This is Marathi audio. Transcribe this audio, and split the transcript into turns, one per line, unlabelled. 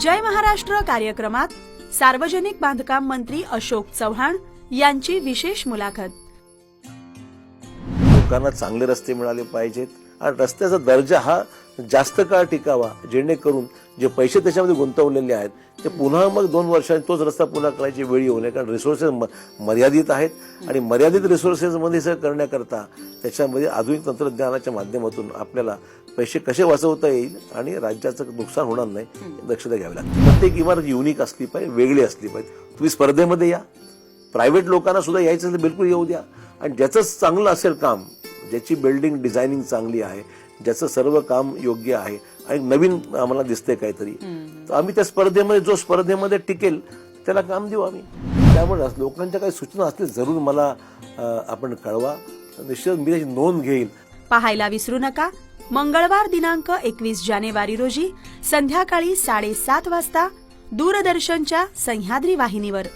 जय महाराष्ट्र कार्यक्रमात सार्वजनिक बांधकाम मंत्री अशोक चव्हाण यांची विशेष मुलाखत.
लोकांना चांगले रस्ते मिळाले पाहिजेत. आणि रस्त्याचा दर्जा हा जास्त काळ टिकावा जेणेकरून जे पैसे त्याच्यामध्ये गुंतवलेले आहेत ते पुन्हा मग दोन वर्षांनी तोच रस्ता पुन्हा करायची वेळ येऊ नये. कारण रिसोर्सेस मर्यादित आहेत आणि मर्यादित रिसोर्सेसमध्ये सगळं करण्याकरता त्याच्यामध्ये आधुनिक तंत्रज्ञानाच्या माध्यमातून आपल्याला पैसे कसे वाचवता येईल आणि राज्याचं नुकसान होणार नाही दक्षता घ्यावी लागते. प्रत्येक इमारत युनिक असली पाहिजे वेगळी असली पाहिजे. तुम्ही स्पर्धेमध्ये या. प्रायव्हेट लोकांना सुद्धा यायचं असेल बिलकुल येऊ द्या. आणि ज्याचं चांगलं असेल काम ज्याची बिल्डिंग डिझायनिंग चांगली आहे ज्याचं सर्व काम योग्य आहे एक नवीन आम्हाला दिसतंय काहीतरी. तर आम्ही त्या स्पर्धेमध्ये जो स्पर्धेमध्ये टिकेल त्याला काम देऊ आम्ही. त्यामुळे लोकांच्या काही सूचना असतील जरूर मला आपण कळवा. निश्चित मी त्याची नोंद घेईल.
पाहायला विसरू नका. मंगळवार दिनांक एकवीस जानेवारी रोजी संध्याकाळी साडेसात वाजता दूरदर्शनच्या सह्याद्री वाहिनीवर.